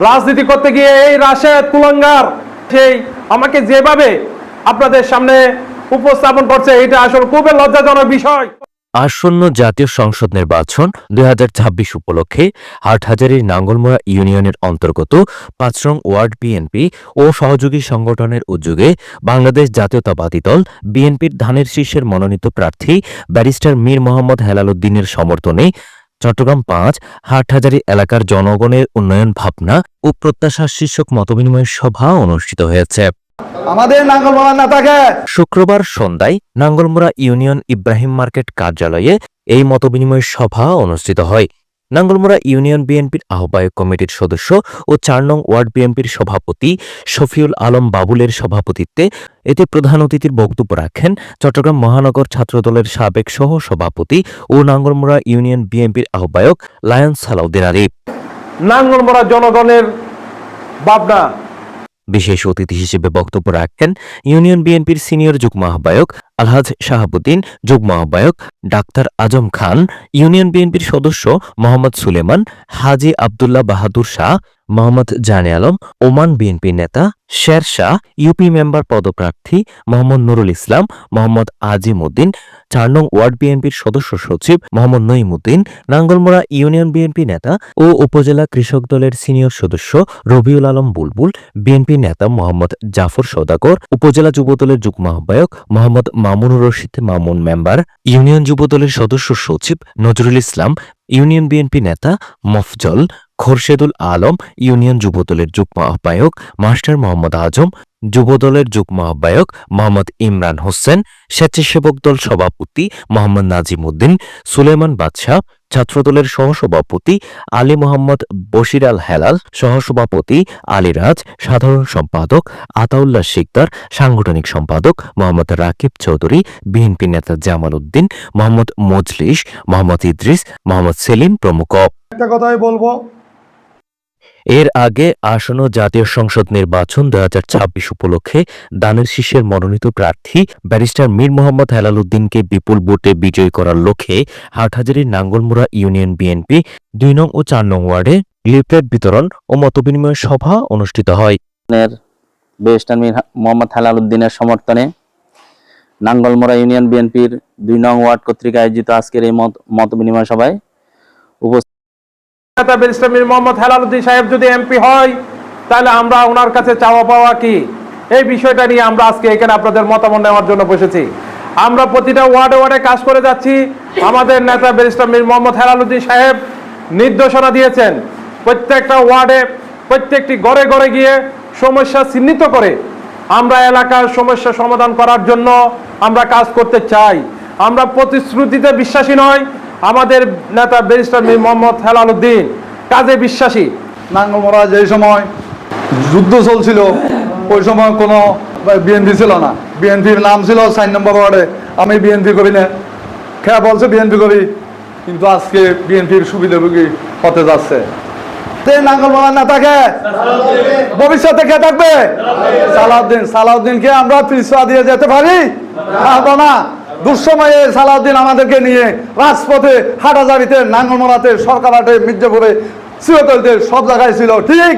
রাজনীতি করতে গিয়ে এই রাশেদ কুলঙ্গার, সেই আমাকে যেভাবে আপনাদের সামনে উপস্থাপন করছে, এটা আসলে খুবই লজ্জাজনক বিষয়। আসন্ন জাতীয় সংসদ নির্বাচন দুই হাজার ছাব্বিশ উপলক্ষে হাটহাজারীর নাঙ্গলমোড়া ইউনিয়নের অন্তর্গত পাঁচরং ওয়ার্ড বিএনপি ও সহযোগী সংগঠনের উদ্যোগে বাংলাদেশ জাতীয়তাবাদী দল বিএনপির ধানের শীর্ষের মনোনীত প্রার্থী ব্যারিস্টার মীর মোহাম্মদ হেলালুদ্দিনের সমর্থনে চট্টগ্রাম পাঁচ হাটহাজারি এলাকার জনগণের উন্নয়ন ভাবনা ও প্রত্যাশা শীর্ষক মতবিনিময় সভা অনুষ্ঠিত হয়েছে। আমাদের নেতাকে শুক্রবার সন্ধ্যায় নাঙ্গলমোড়া ইউনিয়ন ইব্রাহিম মার্কেট কার্যালয়ে এই মতবিনিময় সভা অনুষ্ঠিত হয়। নাঙ্গলমোড়া ইউনিয়ন বিএনপির আহ্বায়ক কমিটির সদস্য ও চার নং ওয়ার্ড বিএনপির সভাপতি শফিউল আলম বাবুলের সভাপতিত্বে এতে প্রধান অতিথির বক্তব্য রাখেন চট্টগ্রাম মহানগর ছাত্রদলের সাবেক সহ সভাপতি ও নাঙ্গলমোড়া ইউনিয়ন বিএনপির আহ্বায়ক লায়ন সালাউদ্দিন আলিফ নাঙ্গলমোড়া জনগণের ভাবনা বিশেষ অতিথি হিসেবে বক্তব্য রাখেন ইউনিয়ন বিএনপির সিনিয়র যুগ্ম আহ্বায়ক আলহাজ শাহাবুদ্দিন, যুগ্ম আহ্বায়ক ডাক্তার আজম খান, ইউনিয়ন বিএনপির সদস্য মোহাম্মদ সুলেমান, হাজি আবদুল্লাহ বাহাদুর শাহ মোহাম্মদ জানে আলম, ওমান বিএনপি নেতা, শের শাহ, ইউপি মেম্বার পদপ্রার্থী মোহাম্মদ নুরুল ইসলাম, মোহাম্মদ আজিম উদ্দিন চার নং ওয়ার্ড বিএনপির সদস্য সচিব মোহাম্মদ নঈমুদ্দিন, নাঙ্গলমোড়া ইউনিয়ন বিএনপি নেতা ও উপজেলা কৃষক দলের সিনিয়র সদস্য রবিউল আলম বুলবুল, বিএনপি নেতা মোহাম্মদ জাফর সদাগর উপজেলা যুবদলের যুগ্ম আহ্বায়ক মোহাম্মদ মামুনুর রশিদ মামুন মেম্বার, ইউনিয়ন যুবদলের সদস্য সচিব নজরুল ইসলাম, ইউনিয়ন বিএনপি নেতা মফজল খোরশেদুল আলম, ইউনিয়ন যুবদলের যুগ্ম আহ্বায়ক, মাস্টার মোহাম্মদ আজম, যুবদলের যুগ্ম আহ্বায়ক মোহাম্মদ ইমরান হোসেন, স্বেচ্ছাসেবক দল সভাপতি মোহাম্মদ নাজিম উদ্দিন, সুলেমান বাদশাহ, ছাত্রদলের সহসভাপতি আলী মোহাম্মদ বশির আল হেলাল, সহসভাপতি আলী রাজ, সাধারণ সম্পাদক আতাউল্লাহ শিকদার, সাংগঠনিক সম্পাদক মোহাম্মদ রাকিব চৌধুরী, বিএনপি নেতা জামাল উদ্দিন, মোহাম্মদ মজলিস, মোহাম্মদ ইদ্রিস, মোহাম্মদ সেলিম প্রমুখ। একটা কথাই বলব এর আগে আসন্ন জাতীয় সংসদ নির্বাচন দু হাজার ছাব্বিশ উপলক্ষে দানের শীষের মনোনীত প্রার্থী ব্যারিস্টার মীর মোহাম্মদ হেলালুদ্দিনকে বিপুল ভোটে বিজয়ী করার লক্ষ্যে হাটহাজারীর নাঙ্গলমুড়া ইউনিয়ন বিএনপি দুই নং ও চার নং ওয়ার্ডে লিফলেট বিতরণ ও মতবিনিময় সভা অনুষ্ঠিত হয়। এর বেস্টার মীর মোহাম্মদ হালাল সমর্থনে নাঙ্গলমোড়া ইউনিয়ন বিএনপির দুই নং ওয়ার্ড কর্তৃক আয়োজিত আজকের এই মত মত বিনিময় সভায় ব্যারিস্টার মীর মোহাম্মদ হেলালুদ্দিন সাহেব যদি এমপি হয়, তাহলে আমরা ওনার কাছে চাওয়া পাওয়া কি? এই বিষয়টা নিয়ে আমরা আজকে এখানে আপনাদের মতামত নেওয়ার জন্য বসেছি। আমরা প্রতিটা ওয়ার্ডে ওয়ার্ডে কাজ করে যাচ্ছি। আমাদের নেতা ব্যারিস্টার মীর মোহাম্মদ হেলালুদ্দিন সাহেব নির্দেশনা দিয়েছেন, প্রত্যেকটা ওয়ার্ডে, প্রত্যেকটি ঘরে ঘরে গিয়ে সমস্যা চিহ্নিত করে আমরা এলাকার সমস্যা সমাধান করার জন্য আমরা কাজ করতে চাই। আমরা প্রতিশ্রুতিতে বিশ্বাসী নয় আমাদের নেতা ব্যারিস্টার মীর মোহাম্মদ হেলালুদ্দিন কাজে বিশ্বাসী। নাঙ্গলমোড়া যেই সময় যুদ্ধ চলছিল। ওই সময় কোনো বিএনপি ছিল না। বিএনপির নাম ছিল চার নম্বর ওয়ার্ডে। আমি বিএনপি করি না। খেয়া বলছে বিএনপি করি কিন্তু আজকে বিএনপির সুবিধাভোগী হতে যাচ্ছে। তে নাঙ্গলমোড়া নেতাকে, ভবিষ্যতে কে থাকবে? সালাউদ্দিন। সালাউদ্দিনকে আমরা পিছুয়া দিয়ে যেতে পারি? না। দুঃসময়ে সালাউদ্দিন আমাদেরকে নিয়ে রাজপথে হাটাজারিতে নাঙ্গলমোড়াতে সরকার হাটে মির্জাপুরে সিওতলতে সব জায়গায় ছিল। ঠিক?